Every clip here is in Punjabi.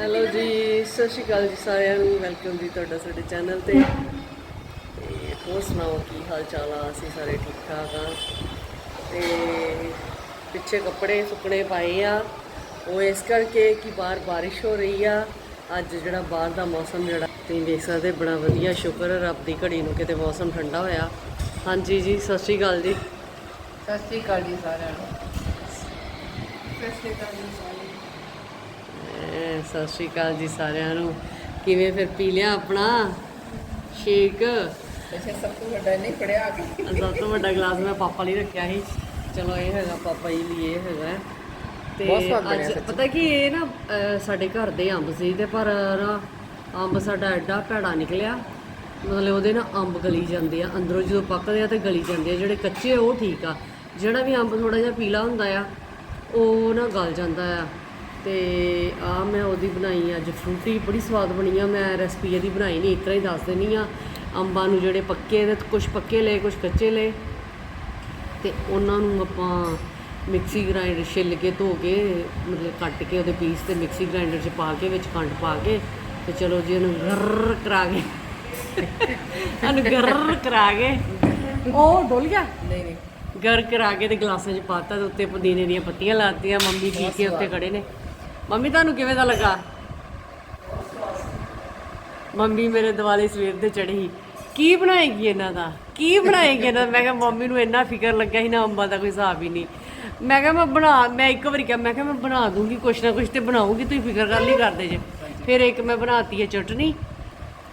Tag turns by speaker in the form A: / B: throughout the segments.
A: ਹੈਲੋ ਜੀ ਸਤਿ ਸ਼੍ਰੀ ਅਕਾਲ ਜੀ ਸਾਰਿਆਂ ਨੂੰ। ਵੈਲਕਮ ਜੀ ਤੁਹਾਡਾ ਸਾਡੇ ਚੈਨਲ ਤੇ। ਤੇ ਹੋਰ ਸੁਣਾਓ ਕੀ ਹਾਲ ਚਾਲ ਆ? ਅਸੀਂ ਸਾਰੇ ਠੀਕ ਠਾਕ ਆ। ਤੇ ਪਿੱਛੇ ਕੱਪੜੇ ਸੁੱਕਣੇ ਪਾਏ ਆ। ਉਹ ਇਸ ਕਰਕੇ ਕਿ ਬਾਹਰ ਬਾਰਿਸ਼ ਹੋ ਰਹੀ ਆ। ਅੱਜ ਜਿਹੜਾ ਬਾਹਰ ਦਾ ਮੌਸਮ ਜਿਹੜਾ ਤੁਸੀਂ ਦੇਖ ਸਕਦੇ ਬੜਾ ਵਧੀਆ ਸ਼ੁਕਰ ਰੱਬ ਦੀ ਘੜੀ ਨੂੰ ਕਿਤੇ ਮੌਸਮ ਠੰਡਾ ਹੋਇਆ। ਹਾਂਜੀ ਜੀ ਸਤਿ ਸ਼੍ਰੀ ਅਕਾਲ ਜੀ।
B: ਸਤਿ ਸ਼੍ਰੀ ਅਕਾਲ ਜੀ ਸਾਰਿਆਂ ਨੂੰ। ਸਤਿ ਸ਼੍ਰੀ ਅਕਾਲ ਜੀ। ਸਾਰਿਆਂ ਨੂੰ
A: ਐ, ਸਤਿ ਸ਼੍ਰੀ ਅਕਾਲ ਜੀ ਸਾਰਿਆਂ ਨੂੰ। ਕਿਵੇਂ ਫਿਰ ਪੀ ਲਿਆ ਆਪਣਾ? ਸ਼ੇਕ?
B: ਅੱਛਾ ਸਭ ਤੋਂ ਵੱਡਾ ਨਹੀਂ ਪੜਿਆ ਆ ਕੇ।
A: ਸਭ ਤੋਂ ਵੱਡਾ ਗਲਾਸ ਮੈਂ ਪਾਪਾ ਲਈ ਰੱਖਿਆ ਸੀ। ਚਲੋ ਇਹ ਹੈਗਾ ਪਾਪਾ ਜੀ ਲਈ ਇਹ ਹੈਗਾ। ਤੇ ਅੱਜ। ਪਤਾ ਕੀ ਇਹ ਨਾ ਸਾਡੇ ਘਰ ਦੇ ਅੰਬ ਸੀ ਤੇ ਪਰ ਨਾ ਅੰਬ ਸਾਡਾ ਐਡਾ ਭੈੜਾ ਨਿਕਲਿਆ। ਮਤਲਬ ਉਹਦੇ ਨਾ ਅੰਬ ਗਲੀ ਜਾਂਦੇ ਆ। ਅੰਦਰੋਂ ਜਦੋਂ ਪੱਕਦੇ ਆ ਤੇ ਗਲੀ ਜਾਂਦੇ ਆ। ਜਿਹੜੇ ਕੱਚੇ ਉਹ ਠੀਕ ਆ। ਜਿਹੜਾ ਵੀ ਅੰਬ ਥੋੜਾ ਜਿਹਾ ਪੀਲਾ ਹੁੰਦਾ ਆ ਉਹ ਨਾ ਗਲ ਜਾਂਦਾ ਆ। ਤੇ ਆ ਮੈਂ ਉਹਦੀ ਬਣਾਈ ਅੱਜ ਫਰੂਟੀ ਬੜੀ ਸਵਾਦ ਬਣੀ ਆ। ਮੈਂ ਰੈਸਪੀ ਇਹਦੀ ਬਣਾਈ ਨਹੀਂ ਇਤਰਾ ਹੀ ਦੱਸ ਦੇਣੀ ਆ। ਅੰਬਾਂ ਨੂੰ ਜਿਹੜੇ ਪੱਕੇ ਤੇ ਕੁਝ ਪੱਕੇ ਲਏ ਕੁਝ ਕੱਚੇ ਲਏ। ਤੇ ਉਹਨਾਂ ਨੂੰ ਆਪਾਂ ਮਿਕਸੀ ਗ੍ਰਾਈਂਡਰ ਛਿੱਲ ਕੇ ਧੋ ਕੇ ਮਤਲਬ ਕੱਟ ਕੇ ਉਹਦੇ ਪੀਸ ਤੇ ਮਿਕਸੀ ਗ੍ਰਾਈਂਡਰ 'ਚ ਪਾ ਕੇ ਵਿੱਚ ਖੰਡ ਪਾ ਕੇ ਤੇ ਚਲੋ ਜੀ ਉਹਨੂੰ ਗਰਰ ਕਰਾ ਕੇ ਉਹਨੂੰ ਗਰਰ ਕਰਾ ਕੇ। ਉਹ ਡੁੱਲ ਗਿਆ?
B: ਨਹੀਂ ਨਹੀਂ।
A: ਗਰ ਕਰਾ ਕੇ ਤੇ ਗਲਾਸਾਂ 'ਚ ਪਾਤਾ ਤੇ ਉੱਤੇ ਪੁਦੀਨੇ ਦੀਆਂ ਪੱਤੀਆਂ ਲਾਤੀਆਂ ਮੰਮੀ ਪੀ ਕੇ ਉੱਤੇ ਖੜੇ ਨੇ। ਮੰਮੀ, ਤੁਹਾਨੂੰ ਕਿਵੇਂ ਦਾ ਲੱਗਾ? ਮੰਮੀ ਮੇਰੇ ਦਿਵਾਲੇ ਸਵੇਰ ਦੇ ਚੜ੍ਹੀ। ਕੀ ਬਣਾਏਗੀ ਇਹਨਾਂ ਦਾ? ਕੀ ਬਣਾਏਗੀ ਇਹਨਾਂ ਦਾ? ਮੈਂ ਕਿਹਾ, ਮੰਮੀ ਨੂੰ ਇੰਨਾ ਫਿਕਰ ਲੱਗਿਆ ਸੀ ਨਾ, ਅੰਬਾਂ ਦਾ ਕੋਈ ਹਿਸਾਬ ਹੀ ਨਹੀਂ। ਮੈਂ ਕਿਹਾ, ਮੈਂ ਬਣਾ, ਮੈਂ ਇੱਕ ਵਾਰੀ ਕਿਹਾ, ਮੈਂ ਕਿਹਾ, ਮੈਂ ਬਣਾ ਦੂੰਗੀ, ਕੁਛ ਨਾ ਕੁਛ ਤੇ ਬਣਾਉਂਗੀ ਤੁਸੀਂ ਫਿਕਰ ਕਰ ਲਈ ਕਰਦੇ ਜੇ। ਫਿਰ ਇੱਕ ਮੈਂ ਬਣਾਤੀ ਹੈ ਚਟਨੀ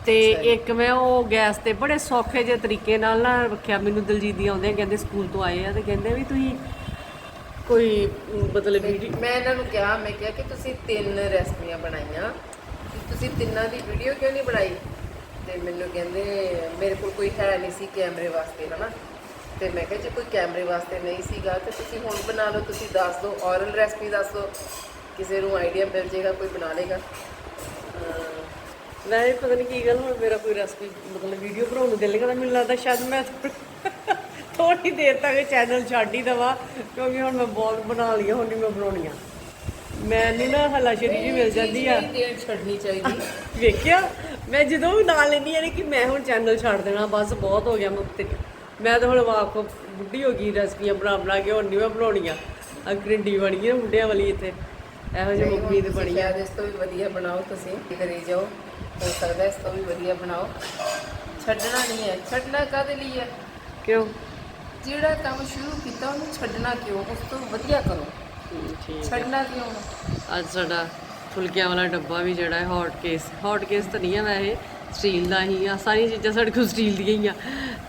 A: ਤੇ ਇੱਕ ਮੈਂ ਉਹ ਗੈਸ ਤੇ ਬੜੇ ਸੌਖੇ ਜਿਹੇ ਤਰੀਕੇ ਨਾਲ ਨਾ ਰੱਖਿਆ। ਮੈਨੂੰ ਦਲਜੀਤ ਦੀ ਆਉਂਦੇ ਕਹਿੰਦੇ, ਸਕੂਲ ਤੋਂ ਆਏ ਆ। ਤੇ ਕਹਿੰਦੇ ਵੀ ਤੁਸੀਂ ਕੋਈ ਮਤਲਬ ਵੀਡੀਓ
B: ਮੈਂ ਇਹਨਾਂ ਨੂੰ ਕਿਹਾ ਮੈਂ ਕਿਹਾ ਕਿ ਤੁਸੀਂ ਤਿੰਨ ਰੈਸਪੀਆਂ ਬਣਾਈਆਂ। ਤੁਸੀਂ ਤਿੰਨਾਂ ਦੀ ਵੀਡੀਓ ਕਿਉਂ ਨਹੀਂ ਬਣਾਈ? ਤੇ ਮੈਨੂੰ ਕਹਿੰਦੇ ਮੇਰੇ ਕੋਲ ਕੋਈ ਹੈ ਨਹੀਂ ਸੀ ਕੈਮਰੇ ਵਾਸਤੇ ਹਨਾ? ਤੇ ਮੈਂ ਕਿਹਾ ਜੇ ਕੋਈ ਕੈਮਰੇ ਵਾਸਤੇ ਨਹੀਂ ਸੀਗਾ ਤੇ ਤੁਸੀਂ ਹੁਣ ਬਣਾ ਲਓ ਤੁਸੀਂ ਦੱਸ ਦਿਓ ਔਰਲ ਰੈਸਪੀ ਦੱਸ ਦਿਓ। ਕਿਸੇ ਨੂੰ ਆਈਡੀਆ ਮਿਲ ਜਾਏਗਾ ਕੋਈ ਬਣਾ ਲੇਗਾ
A: ਵੈਸੇ ਪਤਾ ਨਹੀਂ ਕੀ ਗੱਲ ਹੁਣ ਮੇਰਾ ਕੋਈ ਰੈਸਪੀ ਮਤਲਬ ਵੀਡੀਓ ਬਣਾਉਣ ਨੂੰ ਦਿਲ ਨਹੀਂ ਕਰਦਾ ਮੈਨੂੰ ਲੱਗਦਾ ਸ਼ਾਇਦ ਮੈਂ ਥੋੜੀ ਦੇਰ ਤੱਕ ਚੈਨਲ ਛੱਡ ਹੀ ਦਵਾ ਕਿਉਂਕਿ ਹੁਣ ਮੈਂ ਬਹੁਤ ਬਣਾ ਲਈਆਂ ਹੁਣ ਨਹੀਂ ਮੈਂ ਬਣਾਉਣੀਆਂ। ਮੈਨੂੰ ਨਾ ਹਲਾਸ਼ਰੀ ਜੀ ਮਿਲ ਜਾਂਦੀ ਆ।
B: ਛੱਡਣੀ ਚਾਹੀਦੀ।
A: ਵੇਖਿਆ? ਮੈਂ ਜਦੋਂ ਵੀ ਨਾਲ ਲੈਂਦੀ ਆ ਨੇ ਕਿ ਮੈਂ ਹੁਣ ਚੈਨਲ ਛੱਡ ਦੇਣਾ ਬਸ ਬਹੁਤ ਹੋ ਗਿਆ ਮੈਂ ਤੇ ਮੈਂ ਤਾਂ ਹੁਣ ਵਾਕ ਬੁੱਢੀ ਹੋ ਗਈ ਰੈਸਪੀਆਂ ਬਣਾ ਬਣਾ ਕੇ ਹੁਣ ਨਹੀਂ ਮੈਂ ਬਣਾਉਣੀਆਂ। ਆ ਗਰਿੰਡੀ ਬਣ ਗਈ ਨਾ ਮੁੰਡਿਆਂ ਵਾਲੀ ਇੱਥੇ। ਇਹੋ ਜਿਹੀ ਮੰਮੀ ਦੀ ਬਣੀ ਆ।
B: ਇਸ ਤੋਂ ਵੀ ਵਧੀਆ ਬਣਾਓ ਤੁਸੀਂ ਕਰੀ ਜਾਓ ਹੋ ਸਕਦਾ ਇਸ ਤੋਂ ਵੀ ਵਧੀਆ ਬਣਾਓ। ਛੱਡਣਾ ਨਹੀਂ ਹੈ। ਛੱਡਣਾ ਕਾਹਦੇ ਲਈ ਹੈ?
A: ਕਿਉਂ?
B: ਜਿਹੜਾ ਕੰਮ ਸ਼ੁਰੂ ਕੀਤਾ ਉਹਨੂੰ ਛੱਡਣਾ ਕਿਉਂ? ਉਸ ਤੋਂ ਵਧੀਆ ਕਰੋ।
A: ਠੀਕ
B: ਛੱਡਣਾ ਕਿਉਂ?
A: ਅੱਜ ਸਾਡਾ ਫੁਲਕਿਆਂ ਵਾਲਾ ਡੱਬਾ ਵੀ ਜਿਹੜਾ ਹੈ ਹੌਟ ਕੇਸ ਹੌਟ ਕੇਸ ਤਾਂ ਨਹੀਂ ਆ ਵੈਸੇ ਸਟੀਲ ਦਾ ਹੀ ਆ। ਸਾਰੀਆਂ ਚੀਜ਼ਾਂ ਸਾਡੇ ਕੋਲ ਸਟੀਲ ਦੀਆਂ ਹੀ ਆ।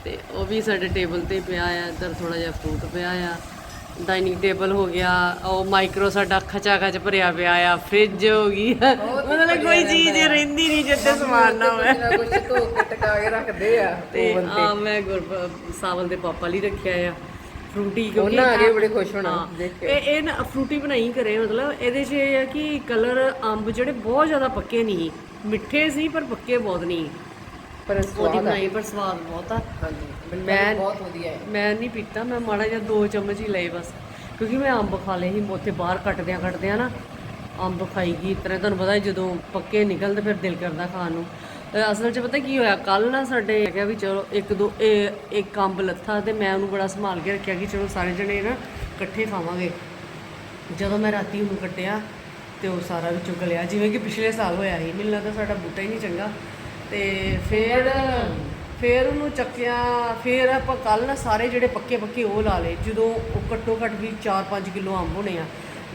A: ਤੇ ਉਹ ਵੀ ਸਾਡੇ ਟੇਬਲ ਤੇ ਪਿਆ ਆ ਇੱਧਰ ਥੋੜਾ ਜਿਹਾ ਫਰੂਟ ਪਿਆ ਆ। ਡਾਈਨਿੰਗ ਟੇਬਲ ਹੋ ਗਿਆ ਉਹ ਮਾਈਕਰੋ ਸਾਡਾ ਖਚਾ ਖਚ ਭਰਿਆ ਪਿਆ ਆ ਫ੍ਰਿਜ ਹੋ ਗਈ। ਮਤਲਬ ਕੋਈ ਚੀਜ਼ ਰਹਿੰਦੀ। ਨਹੀਂ ਜਿੱਤੇ ਸਮਾਨ ਨਾ ਹੋਵੇ।
B: ਕੁਝ ਨਾ ਕੁਝ ਧੋ ਕੇ ਟਕਾ ਕੇ ਰੱਖਦੇ ਆ
A: ਤੇ ਆ ਮੈਂ ਸਾਵਲ ਦੇ ਪਾਪਾ ਲਈ ਰੱਖਿਆ ਆ ਫਰੂਟੀ ਕਿਉਂਕਿ
B: ਉਹਨਾਂ ਆ ਕੇ ਬੜੇ ਖੁਸ਼ ਹੋਣਾ ਦੇਖ ਕੇ
A: ਇਹ ਇਹ ਨਾ ਫਰੂਟੀ ਬਣਾਈ ਕਰੇ ਮਤਲਬ ਇਹਦੇ 'ਚ ਇਹ ਹੈ ਕਿ ਕਲਰ ਅੰਬ ਜਿਹੜੇ ਬਹੁਤ ਜ਼ਿਆਦਾ ਪੱਕੇ ਨਹੀਂ ਮਿੱਠੇ ਸੀ ਪਰ ਪੱਕੇ ਬਹੁਤ ਨਹੀਂ।
B: ਪਰ
A: ਉਹਦੀ
B: ਸਵਾਦ ਆ।
A: ਬਣਾਈ ਪਰ ਸਵਾਦ ਬਹੁਤ ਆ।
B: ਹਾਂਜੀ।
A: ਮੈਂ-
B: ਮੈਂ ਬਹੁਤ ਵਧੀਆ ਹੈ।
A: ਮੈਂ ਨਹੀਂ ਪੀਤਾ ਮੈਂ ਮਾੜਾ ਜਿਹਾ ਦੋ ਚਮਚ ਹੀ ਲਏ ਬਸ। ਕਿਉਂਕਿ ਮੈਂ ਅੰਬ ਖਾ ਲਏ ਸੀ ਉੱਥੇ ਬਾਹਰ ਕੱਟਦਿਆਂ ਕੱਟਦਿਆਂ ਨਾ ਅੰਬ ਖਾਈ ਗਈ। ਇਸ ਤਰ੍ਹਾਂ ਤੁਹਾਨੂੰ ਪਤਾ ਹੈ ਜਦੋਂ ਪੱਕੇ ਨਿਕਲਦੇ ਫਿਰ ਦਿਲ ਕਰਦਾ ਖਾਣ ਨੂੰ। ਅਸਲ 'ਚ ਪਤਾ ਕੀ ਹੋਇਆ ਕੱਲ ਨਾ ਸਾਡੇ ਕਿਹਾ ਵੀ ਚਲੋ ਇੱਕ ਦੋ ਇਹ ਇੱਕ ਅੰਬ ਲੱਥਾ ਤੇ ਮੈਂ ਉਹਨੂੰ ਬੜਾ ਸੰਭਾਲ ਕੇ ਰੱਖਿਆ ਕਿ ਚਲੋ ਸਾਰੇ ਜਣੇ ਨਾ ਇਕੱਠੇ ਖਾਵਾਂਗੇ। ਜਦੋਂ ਮੈਂ ਰਾਤੀ ਉਹਨੂੰ ਕੱਟਿਆ ਤੇ ਉਹ ਸਾਰਾ ਵਿੱਚੋਂ ਗਲਿਆ ਜਿਵੇਂ ਕਿ ਪਿਛਲੇ ਸਾਲ ਹੋਇਆ ਸੀ। ਮੈਨੂੰ ਲੱਗਦਾ ਸਾਡਾ ਬੂਟਾ ਹੀ ਨਹੀਂ ਚੰਗਾ। ਤੇ ਫਿਰ ਫਿਰ ਉਹਨੂੰ ਚੱਕਿਆ ਫਿਰ ਆਪਾਂ ਕੱਲ ਨਾ ਸਾਰੇ ਜਿਹੜੇ ਪੱਕੇ ਪੱਕੇ ਉਹ ਲਾ ਲਏ ਜਦੋਂ ਉਹ ਘੱਟੋ ਘੱਟ ਵੀ 4-5 ਕਿਲੋ ਅੰਬ ਹੋਣੇ ਆ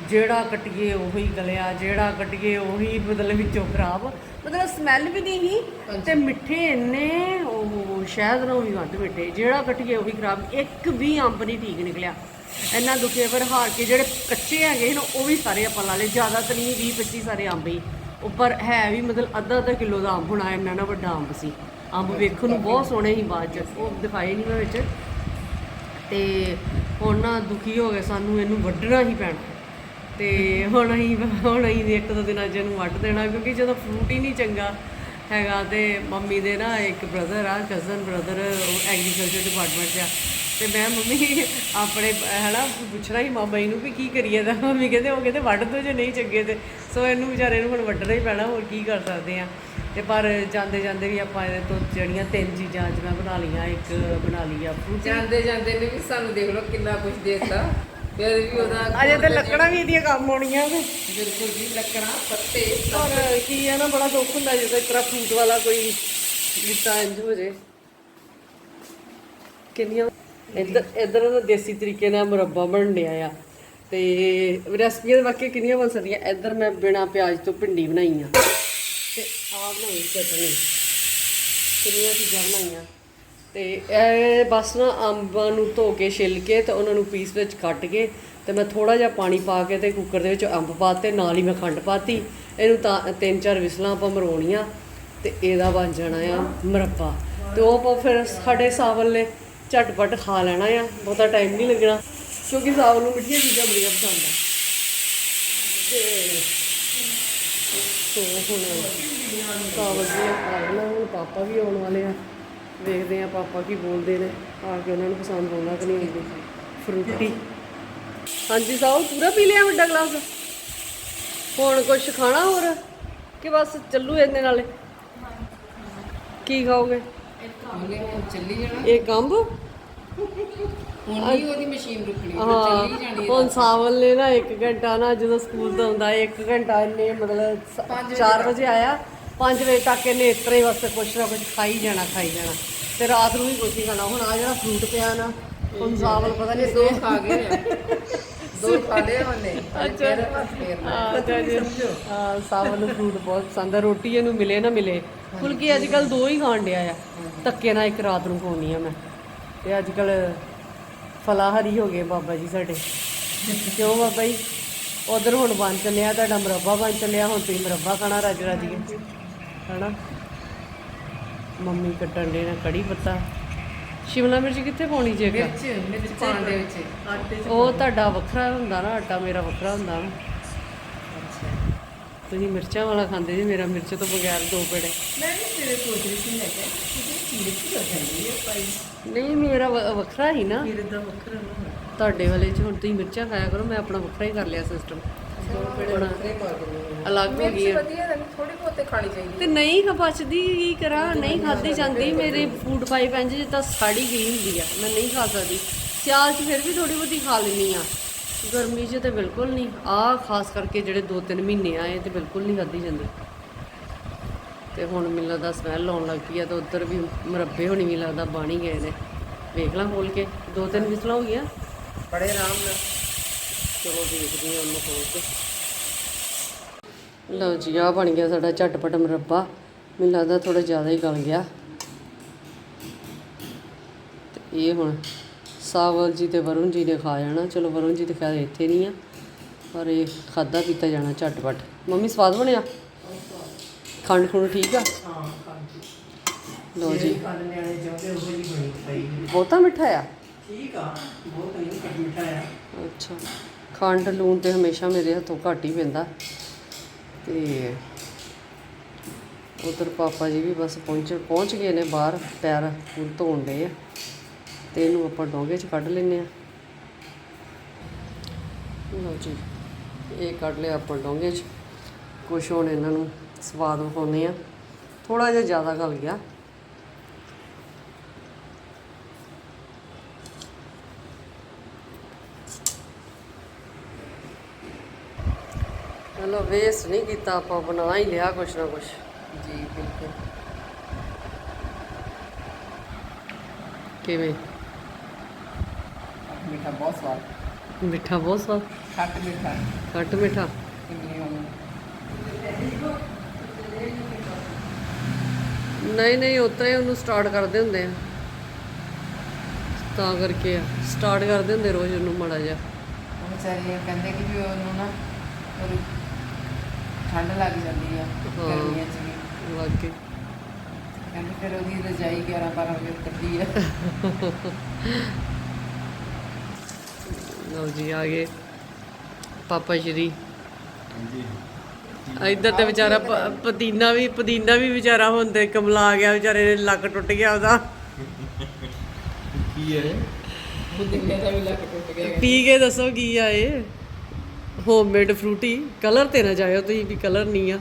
A: ਜਿਹੜਾ ਕੱਟੀਏ ਉਹੀ ਗਲਿਆ ਜਿਹੜਾ ਕੱਟੀਏ ਉਹੀ ਮਤਲਬ ਵਿੱਚੋਂ ਖਰਾਬ ਮਤਲਬ ਸਮੈਲ ਵੀ ਨਹੀਂ ਸੀ ਤੇ ਮਿੱਠੇ ਇੰਨੇ ਉਹ ਸ਼ਾਇਦ ਨਾ ਵੀ ਵੱਧ ਮਿੱਠੇ ਜਿਹੜਾ ਕੱਟੀਏ ਉਹੀ ਖਰਾਬ ਇੱਕ ਵੀ ਅੰਬ ਨਹੀਂ ਠੀਕ ਨਿਕਲਿਆ। ਇੰਨਾ ਦੁਖੇ ਪਰ ਹਾਰ ਕੇ ਜਿਹੜੇ ਕੱਚੇ ਹੈਗੇ ਨਾ ਉਹ ਵੀ ਸਾਰੇ ਆਪਾਂ ਲਾ ਲਏ ਜ਼ਿਆਦਾ ਤਾਂ ਨਹੀਂ 20 25 ਸਾਰੇ ਅੰਬ ਹੀ। ਉੱਪਰ ਹੈ ਵੀ ਮਤਲਬ ਅੱਧਾ ਅੱਧਾ ਕਿਲੋ ਦਾ ਅੰਬ ਹੋਣਾ, ਇੰਨਾ ਨਾ ਵੱਡਾ ਅੰਬ ਸੀ। ਅੰਬ ਵੇਖਣ ਨੂੰ ਬਹੁਤ ਸੋਹਣੇ ਸੀ ਬਾਅਦ ਚ, ਉਹ ਦਿਖਾਏ ਨਹੀਂ ਮੈਂ ਵਿੱਚ। ਤੇ ਹੁਣ ਨਾ ਦੁਖੀ ਹੋ ਗਏ ਸਾਨੂੰ, ਇਹਨੂੰ ਵੱਢਣਾ ਹੀ ਪੈਣਾ। ਤੇ ਹੁਣ ਅਸੀਂ ਹੁਣ ਅਸੀਂ ਇੱਕ ਦੋ ਦਿਨਾਂ ਚ ਇਹਨੂੰ ਵੱਢ ਦੇਣਾ, ਕਿਉਂਕਿ ਜਦੋਂ ਫਰੂਟ ਹੀ ਨਹੀਂ ਚੰਗਾ ਹੈਗਾ ਤੇ ਮੰਮੀ ਦੇ ਨਾ ਇੱਕ ਬ੍ਰਦਰ ਆ ਕਜ਼ਨ ਬ੍ਰਦਰ ਐਗਰੀਕਲਚਰ ਡਿਪਾਰਟਮੈਂਟ 'ਚ ਆ। ਤੇ ਮੈਂ ਮੰਮੀ ਆਪਣੇ, ਹਨਾ, ਪੁੱਛਣਾ ਹੀ ਮਾਮਾ ਜੀ ਨੂੰ ਵੀ ਕੀ ਕਰੀਏ ਦਾ ਮੰਮੀ ਕਹਿੰਦੇ ਉਹ ਕਹਿੰਦੇ ਵੱਢ ਦੋ ਜੇ ਨਹੀਂ ਚੰਗੇ ਤੇ ਸੋ ਇਹਨੂੰ ਵਿਚਾਰੇ ਨੂੰ ਹੁਣ ਵੱਢਣਾ ਹੀ ਪੈਣਾ ਹੋਰ ਕੀ ਕਰ ਸਕਦੇ ਆ। ਤੇ ਪਰ ਜਾਂਦੇ ਜਾਂਦੇ ਵੀ ਆਪਾਂ ਇਹਦੇ ਤੋਂ ਜਿਹੜੀਆਂ ਤਿੰਨ ਚੀਜ਼ਾਂ ਅੱਜ ਮੈਂ ਬਣਾ ਲਈਆਂ ਇੱਕ ਬਣਾ ਲਈ ਆ ਫਰੂਟੀ
B: ਜਾਂਦੇ ਜਾਂਦੇ ਨੇ ਵੀ ਸਾਨੂੰ ਦੇਖ ਲਓ ਕਿੰਨਾ ਕੁਝ ਦੇਤਾ। ਫਿਰ ਵੀ ਉਹਦਾ
A: ਅਜੇ ਤੇ ਲੱਕੜਾਂ ਵੀ ਇਹਦੀਆਂ ਕੰਮ ਆਉਣੀਆਂ ਨੇ।
B: ਬਿਲਕੁਲ ਜੀ ਲੱਕੜਾਂ ਪੱਤੇ
A: ਔਰ ਕੀ ਹੈ ਨਾ ਬੜਾ ਦੁੱਖ ਹੁੰਦਾ ਜਦੋਂ ਇਸ ਤਰ੍ਹਾਂ ਫਰੂਟ ਵਾਲਾ ਕੋਈ ਲਿੱਤਾ ਇੰਜ ਹੋ ਜੇ। ਕਿੰਨੀਆਂ ਇੱਧਰ ਇੱਧਰ ਨਾ ਦੇਸੀ ਤਰੀਕੇ ਨਾਲ ਮੁਰੱਬਾ ਬਣ ਰਿਹਾ ਆ। ਤੇ ਰੈਸਪੀਆਂ ਦੇ ਵਾਕਈ ਕਿੰਨੀਆਂ ਬਣ ਸਕਦੀਆਂ। ਇੱਧਰ ਮੈਂ ਬਿਨਾ ਪਿਆਜ਼ ਤੋਂ ਭਿੰਡੀ ਬਣਾਈ ਆ। ਤੇ ਆ ਬਣਾਈ ਚਟਨੀ। ਕਿੰਨੀਆਂ ਚੀਜ਼ਾਂ ਬਣਾਈਆਂ। ਤੇ ਇਹ ਬਸ ਨਾ ਅੰਬਾਂ ਨੂੰ ਧੋ ਕੇ ਛਿੱਲ ਕੇ ਤੇ ਉਹਨਾਂ ਨੂੰ ਪੀਸ ਵਿੱਚ ਕੱਟ ਕੇ ਤੇ ਮੈਂ ਥੋੜਾ ਜਿਹਾ ਪਾਣੀ ਪਾ ਕੇ ਤੇ ਕੁੱਕਰ ਦੇ ਵਿੱਚ ਅੰਬ ਪਾਤੇ ਨਾਲ ਹੀ ਮੈਂ ਖੰਡ ਪਾਤੀ। ਇਹਨੂੰ ਤਾਂ ਤਿੰਨ ਚਾਰ ਵਿਸਲਾਂ ਆਪਾਂ ਮਰੋਣੀਆਂ ਤੇ ਇਹਦਾ ਬਣ ਜਾਣਾ ਆ ਮੁਰੱਬਾ। ਤੇ ਉਹ ਆਪਾਂ ਫਿਰ ਸਾਡੇ ਸਾਵਲ ਨੇ ਝਟਪਟ ਖਾ ਲੈਣਾ ਆ। ਬਹੁਤਾ ਟਾਈਮ ਨਹੀਂ ਲੱਗਣਾ। ਕਿਉਂਕਿ ਸਾਵਲ ਨੂੰ ਮਿੱਠੀਆਂ ਚੀਜ਼ਾਂ ਬੜੀਆਂ ਪਸੰਦ ਆ। ਤੇ ਸੋ ਹੁਣ ਸਾਵਲ ਜੀ ਨੇ ਖਾ ਲੈਣਾ ਹੁਣ ਪਾਪਾ ਵੀ ਆਉਣ ਵਾਲੇ ਆ। ਵੇਖਦੇ ਆ ਪਾਪਾ ਕੀ ਬੋਲਦੇ ਨੇ। ਆ ਕੇ ਉਹਨਾਂ ਨੂੰ ਪਸੰਦ ਆਉਂਦਾ ਕਿ ਨਹੀਂ ਆਉਂਦੀ। ਫਰੂਟੀ। ਹਾਂਜੀ ਸਾਓ ਪੂਰਾ ਪੀ ਲਿਆ ਵੱਡਾ ਗਲਾਸ? ਹੁਣ ਕੁਝ ਖਾਣਾ ਹੋਰ? ਕਿ ਬਸ ਚੱਲੂ ਇਹਦੇ ਨਾਲੇ? ਕੀ ਖਾਓਗੇ?
B: ਉਹਨੇ ਹੁਣ ਚੱਲੀ ਜਾਣਾ
A: ਇਹ ਕੰਬ
B: ਹੁਣ ਨਹੀਂ ਉਹਦੀ ਮਸ਼ੀਨ ਰੁਕਣੀ ਉਹ
A: ਹਾਂ
B: ਚੱਲੀ ਜਾਣੀ
A: ਹੁਣ ਸਾਵਲ ਨੇ ਨਾ 1 ਘੰਟਾ ਨਾ ਜਦੋਂ ਸਕੂਲ ਤੋਂ ਆਉਂਦਾ 1 ਘੰਟਾ ਇਹਨੇ ਮਤਲਬ 4 ਵਜੇ ਆਇਆ 5 ਵਜੇ ਤੱਕ ਇਹਨੇ ਇਸ ਤਰ੍ਹਾਂ ਹੀ ਬਸ ਕੁਛ ਨਾ ਕੁਛ ਖਾਈ ਜਾਣਾ ਖਾਈ ਜਾਣਾ। ਤੇ ਰਾਤ ਨੂੰ ਵੀ ਕੁਛ ਹੀ ਖਾਣਾ। ਹੁਣ ਆ ਜਿਹੜਾ ਫਰੂਟ ਪਿਆ ਨਾ ਹੁਣ ਸਾਵਲ ਪਤਾ ਨਹੀਂ
B: ਦੋ ਖਾ ਗਏ ਆ। ਦੋ ਖਾ ਲਏ ਉਹਨੇ। ਅੱਛਾ। ਫੇਰ
A: ਅੱਛਾ ਜੀ। ਹਾਂ ਸਾਵਲ ਨੂੰ ਫਰੂਟ ਬਹੁਤ ਪਸੰਦ ਹੈ ਰੋਟੀ ਇਹਨੂੰ ਮਿਲੇ ਨਾ ਮਿਲੇ। ਫੁਲਕੇ ਅੱਜ ਕੱਲ ਦੋ ਹੀ ਖਾਣ ਡਿਆ ਆ। ਧੱਕੇ ਨਾਲ ਇੱਕ ਰਾਤ ਨੂੰ ਖਾਉਣੀ ਆ ਮੈਂ। ਤੇ ਅੱਜ ਕੱਲ ਫਲਾਹਾਰੀ ਹੋ ਗਏ ਬਾਬਾ ਜੀ ਸਾਡੇ। ਕਿਉਂ ਬਾਬਾ ਜੀ? ਉਧਰ ਹੁਣ ਬਣ ਚੱਲਿਆ ਤੁਹਾਡਾ ਮੁਰੱਬਾ ਬਣ ਚੱਲਿਆ ਹੁਣ ਤੁਸੀਂ ਮੁਰੱਬਾ ਖਾਣਾ ਰੱਜ ਰੱਜ ਕੇ। ਹਨਾ? ਮੰਮੀ ਕੱਟਣ ਦੇ ਨਾ ਕੜੀ ਪੱਤਾ। ਸ਼ਿਮਲਾ ਮਿਰਚ ਕਿੱਥੇ ਪਾਉਣੀ ਜੇ
B: ਮਿਰਚ ਮਿਰਚ ਪਾਉਣ ਦੇ ਵਿੱਚ।
A: ਉਹ ਤੁਹਾਡਾ ਵੱਖਰਾ ਹੁੰਦਾ ਨਾ ਆਟਾ ਮੇਰਾ ਵੱਖਰਾ ਹੁੰਦਾ ਨਾ। ਤੁਸੀਂ ਮਿਰਚਾਂ ਵਾਲਾ ਖਾਂਦੇ ਜੀ ਮੇਰਾ ਮਿਰਚ ਤੋਂ ਬਗੈਰ ਦੋ ਪੇੜੇ।
B: ਮੈਂ ਵੀ ਤੇਰੇ ਸੋਚ ਰਹੀ ਸੀ ਮੈਂ ਕਿਹਾ
A: ਨਹੀਂ ਮੇਰਾ ਵ- ਵੱਖਰਾ ਹੀ ਨਾ।
B: ਮੇਰੇ ਦਾ ਵੱਖਰਾ ਨਾ
A: ਤੁਹਾਡੇ ਵਾਲੇ ਚ ਹੁਣ ਤੁਸੀਂ ਮਿਰਚਾਂ ਖਾਇਆ ਕਰੋ ਮੈਂ ਆਪਣਾ ਵੱਖਰਾ ਹੀ ਕਰ ਲਿਆ ਸਿਸਟਮ ਦੋ ਪੇੜੇ ਬਣਾ
B: ਵੱਖਰੇ ਪਾ ਦਿੰਦੀ
A: ਅਲੱਗ ਹੋ ਗਈ
B: ਮਿਰਚ
A: ਹੈ
B: ਵਧੀਆ ਰਹਿੰਦੀ ਥੋੜੀ ਬਹੁਤੇ ਖਾਣੀ ਚਾਹੀਦੀ
A: ਤੇ ਨਹੀਂ ਖ ਬਚਦੀ ਕੀ ਕਰਾਂ ਨਹੀਂ ਖਾਦੀ ਜਾਂਦੀ। ਮੇਰੇ ਫੂਡ ਪਾਈਪ ਇੰਜ ਜਿੱਦਾਂ ਸਾੜੀ ਗਈ ਹੁੰਦੀ ਆ ਮੈਂ ਨਹੀਂ ਖਾ ਸਕਦੀ। ਸਿਆਲ 'ਚ ਫਿਰ ਵੀ ਥੋੜੀ ਬਹੁਤੀ ਖਾ ਲੈਂਦੀ ਆ। ਗਰਮੀ 'ਚ ਤੇ ਬਿਲਕੁਲ ਨਹੀਂ। ਆ ਖਾਸ ਕਰਕੇ ਜਿਹੜੇ 2-3 ਮਹੀਨੇ ਆਏ ਤੇ ਬਿਲਕੁਲ ਨਹੀਂ ਖਾਦੀ ਜਾਂਦੀ। ਤੇ ਹੁਣ ਮੈਨੂੰ ਲੱਗਦਾ ਸਮੈਲ ਆਉਣ ਲੱਗ ਪਈ ਆ ਤੇ ਉੱਧਰ ਵੀ ਮੁਰੱਬੇ ਹੋਣੀ ਵੀ ਲੱਗਦਾ ਬਣ ਗਏ ਨੇ। ਵੇਖ ਲਾਂ ਖੋਲ ਕੇ ਦੋ ਤਿੰਨ ਵਿਸਲਾਂ ਹੋ ਗਈਆਂ।
B: ਬੜੇ ਆਰਾਮ ਨਾਲ।
A: ਚਲੋ ਦੇਖਦੀ ਹਾਂ ਉਹਨੂੰ ਖੋਲ ਕੇ। ਲਓ ਜੀ ਆ ਬਣ ਗਿਆ ਸਾਡਾ ਝਟਪਟ ਮੁਰੱਬਾ। ਮੈਨੂੰ ਲੱਗਦਾ ਥੋੜਾ ਜ਼ਿਆਦਾ ਹੀ ਗਲ ਗਿਆ। ਤੇ ਇਹ ਹੁਣ ਸਾਵਲ ਜੀ ਤੇ ਵਰੁਣ ਜੀ ਨੇ ਖਾ ਜਾਣਾ। ਚਲੋ ਵਰੁਣ ਜੀ ਤੇ ਖੈਰ ਇੱਥੇ ਨਹੀਂ ਆ ਪਰ ਇਹ ਖਾਦਾ ਪੀਤਾ ਜਾਣਾ ਝਟਪਟ। ਮੰਮੀ ਸਵਾਦ ਬਣਿਆ? ਖੰਡ ਖੁੰਡ ਠੀਕ ਆ?
B: ਹਾਂ
A: ਲਓ ਜੀ।
B: ਖਾਣ ਨਿਆਣੇ ਚਾਹੁੰਦੇ ਉਹ ਜੀ ਬਣੀ ਖਾਈ
A: ਬਹੁਤਾ ਮਿੱਠਾ ਆ?
B: ਠੀਕ ਆ ਬਹੁਤ ਨਹੀਂ ਕੱਟ ਮਿਠਾ ਆ
A: ਅੱਛਾ। ਖੰਡ ਲੂਣ ਤੇ ਹਮੇਸ਼ਾ ਮੇਰੇ ਹੱਥੋਂ ਘੱਟ ਹੀ ਪੈਂਦਾ। ਤੇ ਉਧਰ ਪਾਪਾ ਜੀ ਵੀ ਬਸ ਪਹੁੰਚ ਪਹੁੰਚ ਗਏ ਨੇ ਬਾਹਰ, ਪੈਰ ਪੂਰ ਧੋਣ ਦੇ ਆ। ਤੇ ਇਹਨੂੰ ਆਪਾਂ ਡੋਂਗੇ 'ਚ ਕੱਢ ਲੈਨੇ ਆ। ਲਓ ਜੀ, ਇਹ ਕੱਢ ਲਿਆ ਆਪਾਂ ਡੋਂਗੇ 'ਚ। ਕੁਛ ਹੁਣ ਇਹਨਾਂ ਨੂੰ। ਸਵਾਦ ਵਿਖਾਉਂਦੇ ਆ ਥੋੜਾ ਜਿਹਾ ਜ਼ਿਆਦਾ ਗਲ ਗਿਆ ਚਲੋ ਵੇਸਟ ਨਹੀਂ ਕੀਤਾ ਆਪਾਂ ਬਣਾ ਹੀ ਲਿਆ ਕੁਛ ਨਾ ਕੁਛ।
B: ਜੀ ਬਿਲਕੁਲ।
A: ਕਿਵੇਂ?
B: ਮਿੱਠਾ ਬਹੁਤ ਸਵਾਦ।
A: ਮਿੱਠਾ ਬਹੁਤ ਸਵਾਦ।
B: ਖੱਟ ਮਿੱਠਾ।
A: ਘੱਟ ਮਿੱਠਾ
B: ਕਿੰਨੀ ਹੁਣ
A: ਨਹੀਂ ਨਹੀਂ ਉਤਰਾ ਹੀ ਉਹਨੂੰ ਸਟਾਰਟ ਕਰਦੇ ਹੁੰਦੇ ਆ। ਤਾਂ ਕਰਕੇ ਆ। ਸਟਾਰਟ ਕਰਦੇ ਹੁੰਦੇ ਰੋਜ਼ ਉਹਨੂੰ ਮਾੜਾ
B: ਉਹ ਵਿਚਾਰੀ ਕਹਿੰਦੇ ਕਿ ਵੀ ਉਹਨੂੰ ਨਾ ਠੰਡ ਲੱਗ ਜਾਂਦੀ ਆ ਗਰਮੀਆਂ ਚ ਵੀ।
A: ਲੱਗ ਕੇ
B: ਕਹਿੰਦੇ ਫਿਰ ਉਹਦੀ ਰਜਾਈ 11 12 ਵਜੇ ਕੱਢੀ ਆ।
A: ਲਓ ਜੀ ਆ ਗਏ ਪਾਪਾ ਸ਼੍ਰੀ। ਇੱਧਰ ਤੇ ਵਿਚਾਰਾ ਪ- ਪਦੀਨਾ ਵੀ ਪਦੀਨਾ ਵੀ ਵਿਚਾਰਾ ਹੁੰਦੇ ਕਮਲਾ ਗਿਆ ਵਿਚਾਰੇ ਦੇ ਲੱਕ ਟੁੱਟ ਗਿਆ ਉਹਦਾ।
C: ਕੀ ਹੈ
B: ਦਿਨੇ ਦਾ ਵੀ ਲੱਕ ਟੁੱਟ ਗਿਆ।
A: ਪੀ ਕੇ ਦੱਸੋ ਕੀ ਆ ਇਹ? ਹੋਮਮੇਡ ਫਰੂਟੀ ਕਲਰ ਤੇ ਨਾ ਜਾਇਓ ਤੁਸੀਂ ਵੀ ਕਲਰ ਨਹੀਂ ਆ।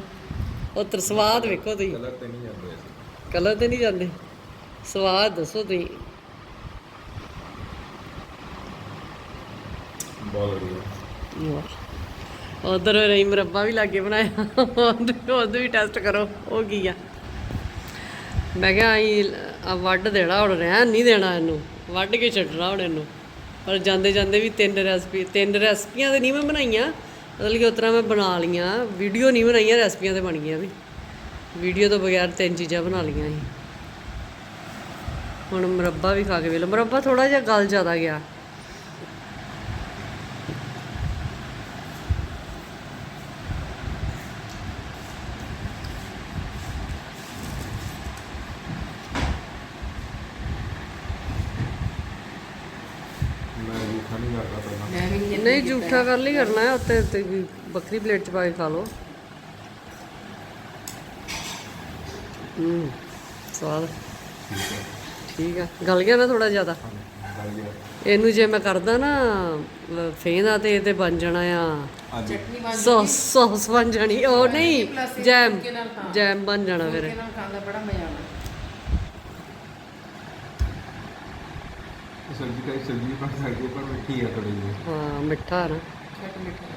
A: ਉਹ ਤਰ ਸਵਾਦ ਵੇਖੋ ਤੁਸੀਂ।
C: ਕਲਰ ਤੇ ਨਹੀਂ ਜਾਂਦੇ ਅਸੀਂ।
A: ਕਲਰ ਤੇ ਨਹੀਂ ਜਾਂਦੇ। ਸਵਾਦ ਦੱਸੋ ਤੁਸੀਂ।
C: ਬਹੁਤ ਵਧੀਆ।
A: ਉਧਰ ਰਹੀ, ਮੁਰੱਬਾ ਵੀ ਲਾਗੇ ਬਣਾਇਆ। ਉਹਦੇ ਵੀ ਟੈਸਟ ਕਰੋ, ਉਹ ਕੀ ਆ? ਮੈਂ ਕਿਹਾ ਆਈ, ਆ ਵੱਢ ਦੇਣਾ ਹੁਣ, ਰਹਿਣ ਨਹੀਂ ਦੇਣਾ ਇਹਨੂੰ। ਵੱਢ ਕੇ ਛੱਡਣਾ ਹੁਣ ਇਹਨੂੰ। ਪਰ ਜਾਂਦੇ ਜਾਂਦੇ ਵੀ ਤਿੰਨ ਰੈਸਪੀ ਤਿੰਨ ਰੈਸਪੀਆਂ ਤੇ ਨਹੀਂ ਮੈਂ ਬਣਾਈਆਂ। ਮਤਲਬ ਕਿ ਉਸ ਤਰ੍ਹਾਂ ਮੈਂ ਬਣਾ ਲੀਆਂ ਵੀਡੀਓ ਨਹੀਂ ਬਣਾਈਆਂ, ਰੈਸਪੀਆਂ ਤੇ ਬਣ ਗਈਆਂ ਵੀ। ਵੀਡੀਓ ਤੋਂ ਬਗੈਰ ਤਿੰਨ ਚੀਜ਼ਾਂ ਬਣਾ ਲਈਆਂ ਸੀ। ਹੁਣ ਮੁਰੱਬਾ ਵੀ ਖਾ ਕੇ ਵੇਖ ਲਓ। ਮੁਰੱਬਾ ਥੋੜਾ ਜਿਹਾ ਗਲ ਜ਼ਿਆਦਾ ਗਿਆ
C: ਮੈਂ ਵੀ ਖਾਣੀ ਕਰਦਾ ਪਹਿਲਾਂ
B: ਮੈਂ ਵੀ ਨਹੀਂ
A: ਝੂਠਾ ਕਰ ਲਈ ਕਰਨਾ ਹੈ ਉੱਤੇ ਤੇ ਵੀ ਬੱਕਰੀ ਪਲੇਟ ਚ ਪਾ ਕੇ ਖਾ ਲਓ। ਹੂੰ ਸਵਾਦ।
C: ਠੀਕ
A: ਆ। ਗਲ ਗਿਆ ਨਾ ਥੋੜਾ ਜ਼ਿਆਦਾ? ਇਹਨੂੰ ਜੇ ਮੈਂ ਕਰਦਾ ਨਾ ਫੇਂਦਾ ਤੇ ਇਹ ਤੇ ਬਣ ਜਾਣਾ ਆ।
B: ਚਟਨੀ ਬਣ
A: ਸੌਸ ਸੌਸ ਬਣ ਜਾਣੀ ਉਹ ਨਹੀਂ ਜੈਮ। ਜੈਮ ਬਣ ਜਾਣਾ ਫਿਰ।
B: ਖਾਣ ਦਾ ਬੜਾ ਮਜ਼ਾ ਆਉਣਾ
C: ਸਬਜ਼ੀ ਦਾ ਸਬਜ਼ੀ ਬਣ ਸਕਦੀ ਹੈ, ਪਰ ਮਿੱਠੀ ਹੈ ਥੋੜੀ ਜਿਹੀ।
A: ਹਾਂ ਮਿੱਠਾ ਨਾ।
B: ਖੱਟ ਮਿੱਠਾ।